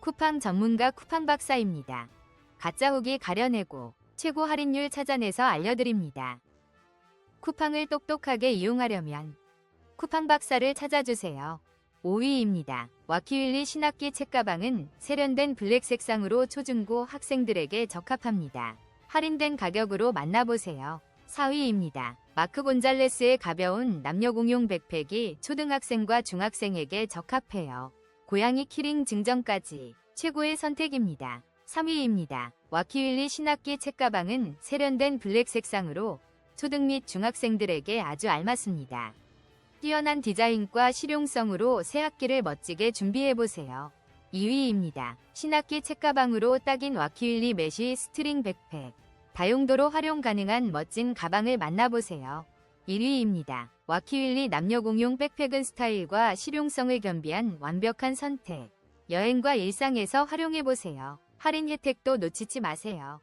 쿠팡 전문가 쿠팡 박사입니다. 가짜 후기 가려내고 최고 할인율 찾아내서 알려드립니다. 쿠팡을 똑똑하게 이용하려면 쿠팡 박사를 찾아주세요. 5위입니다. 와키윌리 신학기 책가방은 세련된 블랙 색상으로 초중고 학생들에게 적합합니다. 할인된 가격으로 만나보세요. 4위입니다. 마크 곤잘레스의 가벼운 남녀 공용 백팩이 초등학생과 중학생에게 적합해요. 고양이 키링 증정까지 최고의 선택입니다. 3위입니다. 와키윌리 신학기 책가방은 세련된 블랙 색상으로 초등 및 중학생들에게 아주 알맞습니다. 뛰어난 디자인과 실용성으로 새 학기를 멋지게 준비해보세요. 2위입니다. 신학기 책가방으로 딱인 와키윌리 메쉬 스트링 백팩. 다용도로 활용 가능한 멋진 가방을 만나보세요. 1위입니다. 와키윌리 남녀 공용 백팩은 스타일과 실용성을 겸비한 완벽한 선택. 여행과 일상에서 활용해보세요. 할인 혜택도 놓치지 마세요.